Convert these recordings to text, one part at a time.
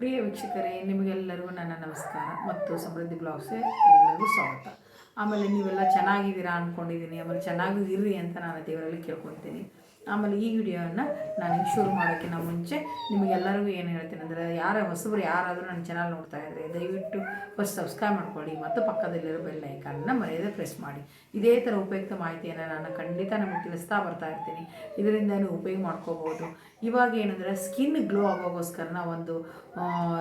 ಪ್ರಿಯ ವೀಕ್ಷಕರೇ, ನಿಮಗೆಲ್ಲರಿಗೂ ನನ್ನ ನಮಸ್ಕಾರ ಮತ್ತು ಸಮೃದ್ಧಿ ಬ್ಲಾಗ್ಸ್ ಎಲ್ಲರಿಗೂ ಸ್ವಾಗತ. ಆಮೇಲೆ ನೀವೆಲ್ಲ ಚೆನ್ನಾಗಿದ್ದೀರಾ ಅಂದ್ಕೊಂಡಿದ್ದೀನಿ ಆಮೇಲೆ ಚೆನ್ನಾಗಿ ಇರ್ರಿ ಅಂತ ನಾನು ದೇವರಲ್ಲಿ ಕೇಳ್ಕೊತೀನಿ ಆಮೇಲೆ ಈ ವಿಡಿಯೋನ ನಾನು ಶುರು ಮಾಡೋಕ್ಕಿಂತ ಮುಂಚೆ ನಿಮಗೆಲ್ಲರಿಗೂ ಏನು ಹೇಳ್ತೀನಿ ಅಂದರೆ, ಯಾರ ಹೊಸಬ್ರು ಯಾರಾದರೂ ನನ್ನ ಚಾನಲ್ ನೋಡ್ತಾ ಇದ್ದರೆ ದಯವಿಟ್ಟು ಫಸ್ಟ್ ಸಬ್ಸ್ಕ್ರೈಬ್ ಮಾಡ್ಕೊಳ್ಳಿ, ಮತ್ತು ಪಕ್ಕದಲ್ಲಿರೋ ಬೆಲ್ ಐಕಾನ್ನ ಮರೆಯದೆ ಪ್ರೆಸ್ ಮಾಡಿ. ಇದೇ ಥರ ಉಪಯುಕ್ತ ಮಾಹಿತಿಯನ್ನು ನಾನು ಖಂಡಿತ ನಮಗೆ ತಿಳಿಸ್ತಾ ಬರ್ತಾ ಇರ್ತೀನಿ. ಇದರಿಂದ ನೀವು ಉಪಯೋಗ ಮಾಡ್ಕೋಬೋದು ಇವಾಗ ಏನಂದರೆ ಸ್ಕಿನ್ ಗ್ಲೋ ಆಗೋಗೋಸ್ಕರ ನಾವು ಒಂದು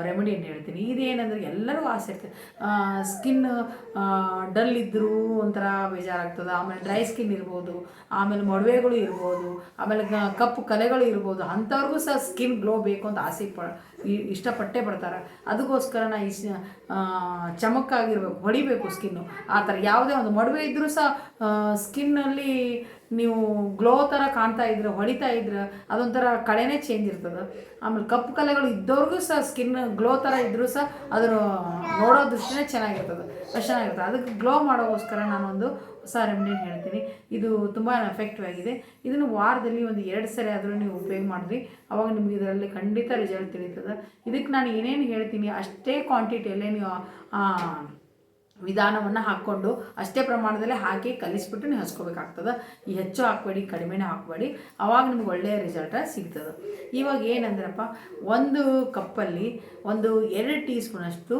ರೆಮಿಡಿಯನ್ನು ಹೇಳ್ತೀನಿ. ಇದೇನಂದ್ರೆ ಎಲ್ಲರೂ ಆಸೆ ಇರ್ತದೆ. ಸ್ಕಿನ್ ಡಲ್ ಇದ್ದರೂ ಒಂಥರ ಬೇಜಾರಾಗ್ತದೆ. ಆಮೇಲೆ ಡ್ರೈ ಸ್ಕಿನ್ ಇರ್ಬೋದು. ಆಮೇಲೆ ಮೊಡವೆಗಳು ಇರ್ಬೋದು. ಆಮೇಲೆ ಕಪ್ಪು ಕಲೆಗಳು ಇರ್ಬೋದು ಅಂಥವ್ರಿಗೂ ಸಹ ಸ್ಕಿನ್ ಗ್ಲೋ ಬೇಕು ಅಂತ ಆಸೆ ಪ ಇಷ್ಟಪಟ್ಟೇ ಬರ್ತಾರೆ. ಅದಕ್ಕೋಸ್ಕರ ನಾ ಈ ಚಮಕ್ಕಾಗಿರ್ಬೇಕು, ಹೊಡಿಬೇಕು ಸ್ಕಿನ್ನು ಆ ಥರ ಯಾವುದೇ ಒಂದು ಮೊಡವೆ ಇದ್ದರೂ ಸಹ ಸ್ಕಿನ್ನಲ್ಲಿ ನೀವು ಗ್ಲೋ ಥರ ಕಾಣ್ತಾ ಇದ್ರೆ, ಹೊಡಿತಾ ಇದ್ರೆ ಅದೊಂಥರ ಕಳೆನೇ ಚೇಂಜ್ ಇರ್ತದೆ. ಆಮೇಲೆ ಕಪ್ಪು ಕಲೆಗಳು ಇದ್ದವ್ರಿಗೂ ಸಹ ಸ್ಕಿನ್ ಗ್ಲೋ ಥರ ಇದ್ದರೂ ಸಹ ಅದರ ನೋಡೋ ದೃಷ್ಟಿನೇ ಚೆನ್ನಾಗಿರ್ತದೆ. ಅಷ್ಟು ಚೆನ್ನಾಗಿರ್ತದೆ. ಅದಕ್ಕೆ ಗ್ಲೋ ಮಾಡೋಕ್ಕೋಸ್ಕರ ನಾನೊಂದು ಹೊಸ ರೆಮಿಡಿಯನ್ನು ಹೇಳ್ತೀನಿ. ಇದು ತುಂಬ ಎಫೆಕ್ಟಿವ್ ಆಗಿದೆ. ಇದನ್ನು ವಾರದಲ್ಲಿ ಒಂದು ಎರಡು ಸರಿ ಆದರೂ ನೀವು ಉಪಯೋಗ ಮಾಡಿರಿ. ಅವಾಗ ನಿಮಗೆ ಇದರಲ್ಲಿ ಖಂಡಿತ ರಿಸಲ್ಟ್ ತಿಳಿತದೆ. ಇದಕ್ಕೆ ನಾನು ಏನೇನು ಹೇಳ್ತೀನಿ, ಅಷ್ಟೇ ಕ್ವಾಂಟಿಟಿಯಲ್ಲೇ ನೀವು ವಿಧಾನವನ್ನು ಹಾಕ್ಕೊಂಡು, ಅಷ್ಟೇ ಪ್ರಮಾಣದಲ್ಲಿ ಹಾಕಿ ಕಲಿಸ್ಬಿಟ್ಟು ನೀವು ಹಚ್ಕೋಬೇಕಾಗ್ತದೆ. ಈ ಹೆಚ್ಚು ಹಾಕ್ಬೇಡಿ, ಕಡಿಮೆನೇ ಹಾಕ್ಬೇಡಿ. ಆವಾಗ ನಿಮ್ಗೆ ಒಳ್ಳೆಯ ರಿಸಲ್ಟ ಸಿಗ್ತದೆ. ಇವಾಗ ಏನಂದ್ರಪ್ಪ, ಒಂದು ಕಪ್ಪಲ್ಲಿ ಒಂದು ಎರಡು ಟೀ ಸ್ಪೂನಷ್ಟು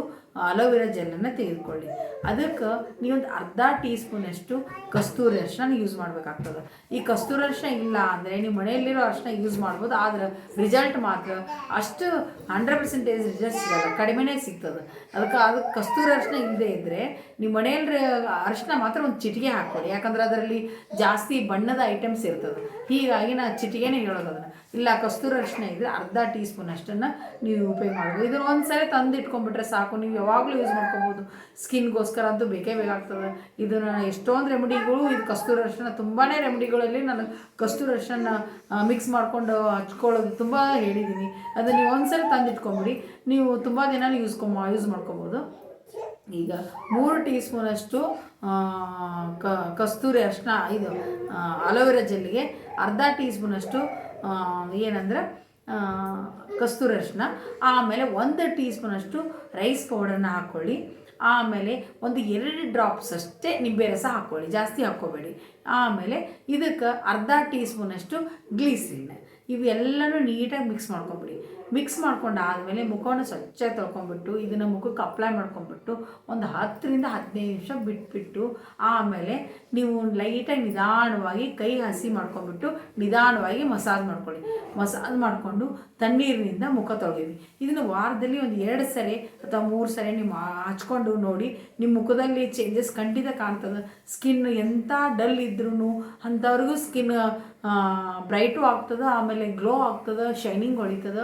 ಅಲೋವೆರಾ ಜೆಲ್ಲನ್ನು ತೆಗೆದುಕೊಳ್ಳಿ. ಅದಕ್ಕೆ ನೀವೊಂದು ಅರ್ಧ ಟೀ ಸ್ಪೂನಷ್ಟು ಕಸ್ತೂರಿ ಅರ್ಶಿನ ಯೂಸ್ ಮಾಡಬೇಕಾಗ್ತದೆ. ಈ ಕಸ್ತೂರಿ ಅರ್ಶನ ಇಲ್ಲ ಅಂದರೆ ನೀವು ಮನೆಯಲ್ಲಿರೋ ಅರ್ಶನ ಯೂಸ್ ಮಾಡ್ಬೋದು, ಆದ್ರೆ ರಿಸಲ್ಟ್ ಮಾತ್ರ ಅಷ್ಟು ಹಂಡ್ರೆಡ್ ಪರ್ಸೆಂಟೇಜ್ ರಿಸಲ್ಟ್ ಸಿಗಲ್ಲ, ಕಡಿಮೆನೇ ಸಿಗ್ತದೆ. ಅದಕ್ಕೆ ಅದು ಕಸ್ತೂರಿ ಅರ್ಶನ ಇಲ್ಲದೆ ಇದ್ದರೆ ನೀವು ಮನೆಯಲ್ಲಿ ಅರ್ಶನ ಮಾತ್ರ ಒಂದು ಚಿಟಿಕೆ ಹಾಕ್ಕೊಳ್ಳಿ ಯಾಕಂದ್ರೆ ಅದರಲ್ಲಿ ಜಾಸ್ತಿ ಬಣ್ಣದ ಐಟಮ್ಸ್ ಇರ್ತದೆ. ಹೀಗಾಗಿ ನಾನು ಚಿಟಿಕೆನೇ ಹೇಳೋದು ಅದನ್ನು. ಇಲ್ಲ, ಕಸ್ತೂರಿ ಅರ್ಶನ ಇದ್ದರೆ ಅರ್ಧ ಟೀ ಸ್ಪೂನ್ ಅಷ್ಟನ್ನು ನೀವು ಉಪಯೋಗ ಮಾಡ್ಬೋದು. ಇದನ್ನು ಒಂದು ಸರಿ ತಂದು ಇಟ್ಕೊಂಡ್ಬಿಟ್ರೆ ಸಾಕು, ನೀವು ಯಾವಾಗಲೂ ಯೂಸ್ ಮಾಡ್ಕೊಬೋದು. ಸ್ಕಿನ್ಗೋಸ್ಕರ ಅಂತೂ ಬೇಕೇ ಬೇಕಾಗ್ತದೆ. ಇದನ್ನು ಎಷ್ಟೊಂದು ರೆಮಿಡಿಗಳು ಇದು ಕಸ್ತೂರಿ ಅರ್ಶನ ತುಂಬಾ ರೆಮಿಡಿಗಳಲ್ಲಿ ನಾನು ಕಸ್ತೂರಿ ಅರ್ಶನ ಮಿಕ್ಸ್ ಮಾಡಿಕೊಂಡು ಹಚ್ಕೊಳ್ಳೋದು ತುಂಬ ಹೇಳಿದ್ದೀನಿ ಅದು ನೀವು ಒಂದು ಸಲ ತಂದಿಟ್ಕೊಂಬಿಡಿ. ನೀವು ತುಂಬ ದಿನ ಯೂಸ್ ಯೂಸ್ ಮಾಡ್ಕೊಬೋದು. ಈಗ ಮೂರು ಟೀ ಸ್ಪೂನಷ್ಟು ಕ, ಕಸ್ತೂರಿ ಅರಶಿನ ಇದು ಅಲೋವೆರಾ ಜೆಲ್ಲಿಗೆ, ಅರ್ಧ ಟೀ ಸ್ಪೂನಷ್ಟು ಏನಂದ್ರೆ ಕಸ್ತೂರಿ ಅರಿಶಿನ, ಆಮೇಲೆ ಒಂದು ಟೀ ಸ್ಪೂನಷ್ಟು ರೈಸ್ ಪೌಡರ್ನ ಹಾಕ್ಕೊಳ್ಳಿ ಆಮೇಲೆ ಒಂದು ಎರಡು ಡ್ರಾಪ್ಸ್ ಅಷ್ಟೇ ನಿಂಬೆ ರಸ ಹಾಕ್ಕೊಳ್ಳಿ ಜಾಸ್ತಿ ಹಾಕ್ಕೋಬೇಡಿ. ಆಮೇಲೆ ಇದಕ್ಕೆ ಅರ್ಧ ಟೀ ಸ್ಪೂನಷ್ಟು ಗ್ಲೀಸಿನ್ ಇವೆಲ್ಲನೂ ನೀಟಾಗಿ ಮಿಕ್ಸ್ ಮಾಡ್ಕೊಂಬಿಡಿ. ಮಿಕ್ಸ್ ಮಾಡ್ಕೊಂಡು ಆದಮೇಲೆ ಮುಖವನ್ನು ಸ್ವಚ್ಛ ತೊಳ್ಕೊಂಡ್ಬಿಟ್ಟು, ಇದನ್ನು ಮುಖಕ್ಕೆ ಅಪ್ಲೈ ಮಾಡ್ಕೊಂಬಿಟ್ಟು ಒಂದು ಹತ್ತರಿಂದ ಹದಿನೈದು ನಿಮಿಷ ಬಿಟ್ಬಿಟ್ಟು, ಆಮೇಲೆ ನೀವು ಲೈಟಾಗಿ ನಿಧಾನವಾಗಿ ಕೈ ಹಸಿ ಮಾಡ್ಕೊಂಬಿಟ್ಟು ನಿಧಾನವಾಗಿ ಮಸಾಜ್ ಮಾಡ್ಕೊಳ್ಳಿ. ಮಸಾಜ್ ಮಾಡಿಕೊಂಡು ತಣ್ಣೀರಿನಿಂದ ಮುಖ ತೊಳೆಯಿರಿ ಇದನ್ನು ವಾರದಲ್ಲಿ ಒಂದು ಎರಡು ಸರಿ ಅಥವಾ ಮೂರು ಸರಿ ನೀವು ಹಚ್ಕೊಂಡು ನೋಡಿ ನಿಮ್ಮ ಮುಖದಲ್ಲಿ ಚೇಂಜಸ್ ಖಂಡಿತ ಕಾಣ್ತದೆ. ಸ್ಕಿನ್ ಎಂಥ ಡಲ್ ಇದ್ರೂ ಅಂಥವ್ರಿಗೂ ಸ್ಕಿನ್ ಬ್ರೈಟು ಆಗ್ತದೆ, ಆಮೇಲೆ ಗ್ಲೋ ಆಗ್ತದೆ ಶೈನಿಂಗ್ ಹೊಳಿತದೆ.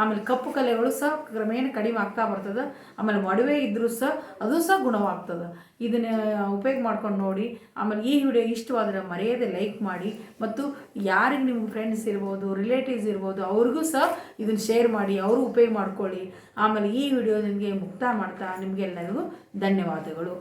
ಆಮೇಲೆ ಕಪ್ಪು ಕಲೆಗಳು ಸಹ ಕ್ರಮೇಣ ಕಡಿಮೆ ಆಗ್ತಾ ಬರ್ತದೆ. ಆಮೇಲೆ ಮಡುವೆ ಇದ್ದರೂ ಸಹ ಅದು ಸಹ ಗುಣವಾಗ್ತದೆ. ಇದನ್ನು ಉಪಯೋಗ ಮಾಡ್ಕೊಂಡು ನೋಡಿ, ಆಮೇಲೆ ಈ ವಿಡಿಯೋ ಇಷ್ಟವಾದರೆ ಮರೆಯದೆ ಲೈಕ್ ಮಾಡಿ, ಮತ್ತು ಯಾರಿಗೆ ನಿಮ್ಮ ಫ್ರೆಂಡ್ಸ್ ಇರ್ಬೋದು ರಿಲೇಟಿವ್ಸ್ ಇರ್ಬೋದು, ಅವ್ರಿಗೂ ಸಹ ಇದನ್ನು ಶೇರ್ ಮಾಡಿ ಅವರು ಉಪಯೋಗ ಮಾಡ್ಕೊಳ್ಳಿ. ಆಮೇಲೆ ಈ ವಿಡಿಯೋ ನಿಮಗೆ ಮುಕ್ತ ಮಾಡ್ತಾ ನಿಮಗೆಲ್ಲರಿಗೂ ಧನ್ಯವಾದಗಳು.